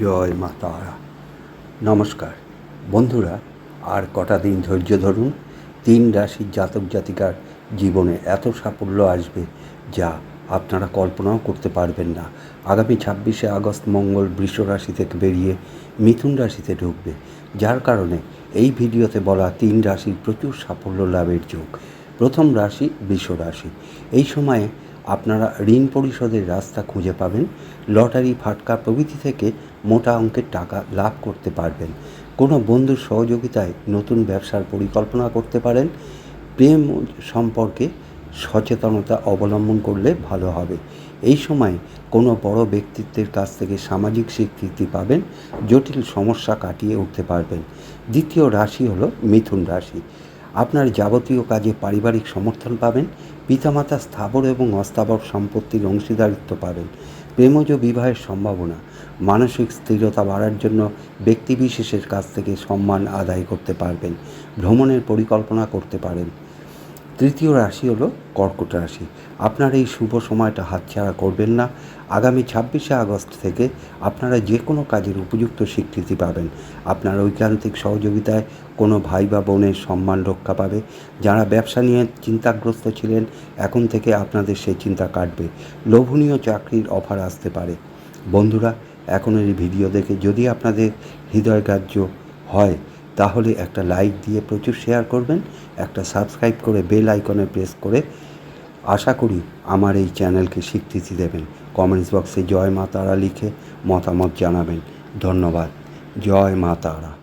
জয় মা তারা। নমস্কার। বন্ধুরা, আর কটা দিন ধৈর্য ধরুন, তিন রাশির জাতক জাতিকার জীবনে এত সাফল্য আসবে যা আপনারা কল্পনাও করতে পারবেন না। আগামী ছাব্বিশে আগস্ট মঙ্গল বৃষ রাশি থেকে বেরিয়ে মিথুন রাশিতে ঢুকবে। যার কারণে এই ভিডিওতে বলা তিন রাশির প্রচুর সাফল্য লাভের যোগ। প্রথম রাশি বৃষ রাশি। এই সময়ে আপনারা ঋণ পরিশোধের রাস্তা খুঁজে পাবেন। লটারি, ফাটকা প্রভৃতি থেকে মোটা অঙ্কের টাকা লাভ করতে পারবেন। কোনো বন্ধুর সহযোগিতায় নতুন ব্যবসার পরিকল্পনা করতে পারেন। প্রেম সম্পর্কে সচেতনতা অবলম্বন করলে ভালো হবে। এই সময় কোনো বড় ব্যক্তিত্বের কাছ থেকে সামাজিক স্বীকৃতি পাবেন। জটিল সমস্যা কাটিয়ে উঠতে পারবেন। দ্বিতীয় রাশি হলো মিথুন রাশি। আপনার যাবতীয় কাজে পারিবারিক সমর্থন পাবেন, পিতামাতা স্থাবর এবং অস্থাবর সম্পত্তির অংশীদারিত্ব পাবেন। প্রেমজ বিবাহের সম্ভাবনা, মানসিক স্থিরতা বাড়ার জন্য ব্যক্তিবিশেষের কাছ থেকে সম্মান আদায় করতে পারবেন, ভ্রমণের পরিকল্পনা করতে পারেন। তৃতীয় রাশি হলো কর্কট রাশি। আপনার এই শুভ সময়টা হাতছাড়া করবেন না। আগামী ছাব্বিশে আগস্ট থেকে আপনারা যে কোনো কাজের উপযুক্ত স্বীকৃতি পাবেন। আপনার ঐকান্তিক সহযোগিতায় কোনো ভাই বা বোনের সম্মান রক্ষা পাবে। যারা ব্যবসা নিয়ে চিন্তাগ্রস্ত ছিলেন, এখন থেকে আপনাদের সেই চিন্তা কাটবে। লোভনীয় চাকরির অফার আসতে পারে। বন্ধুরা, এখন এই ভিডিও দেখে যদি আপনাদের হৃদয় হৃদয়গ্রাহ্য হয় তাহলে একটা লাইক দিয়ে প্রচুর শেয়ার করবেন, একটা সাবস্ক্রাইব করে বেল আইকনে প্রেস করে আশা করি আমার এই চ্যানেলকে স্বীকৃতি দেবেন। কমেন্টস বক্সে জয় মা তারা লিখে মতামত জানাবেন। ধন্যবাদ। জয় মা তারা।